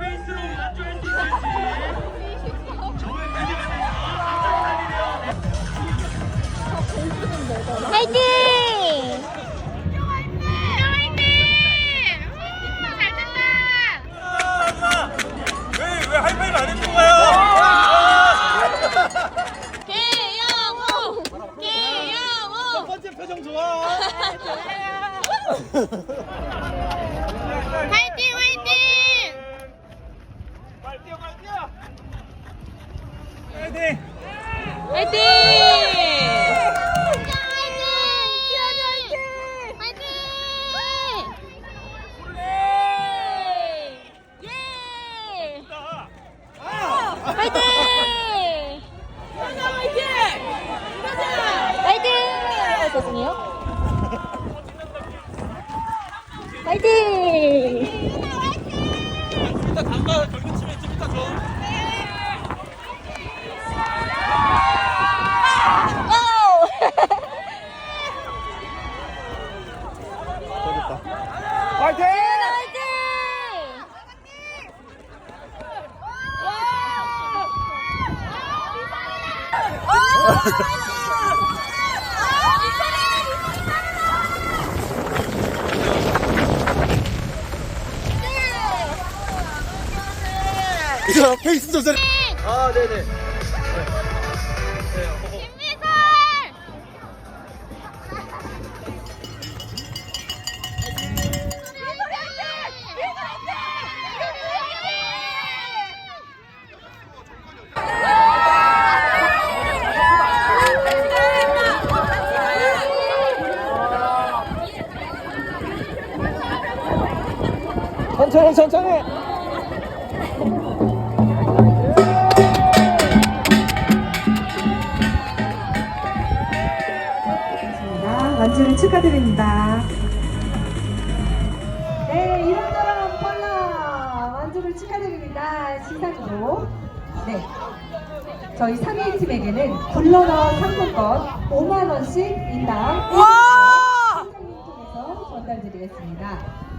페이스로 완주할 수 있을지 화이팅 화이팅! 화이팅! 예! 화이팅! 화이팅! 아, 죄송해요. 화이팅! 이따 단가 경기 치면 좀 이따 줘. 파이팅! 자, 페이스 조절. 아, 네네. 천천히, 천천히. 자, 완주를 축하드립니다. 네, 이런저런 펄라 완주를 축하드립니다. 시상으로. 네. 저희 3위 팀에게는 굴러넣은 상품권 5만원씩 인당. 와! 통해서 전달드리겠습니다.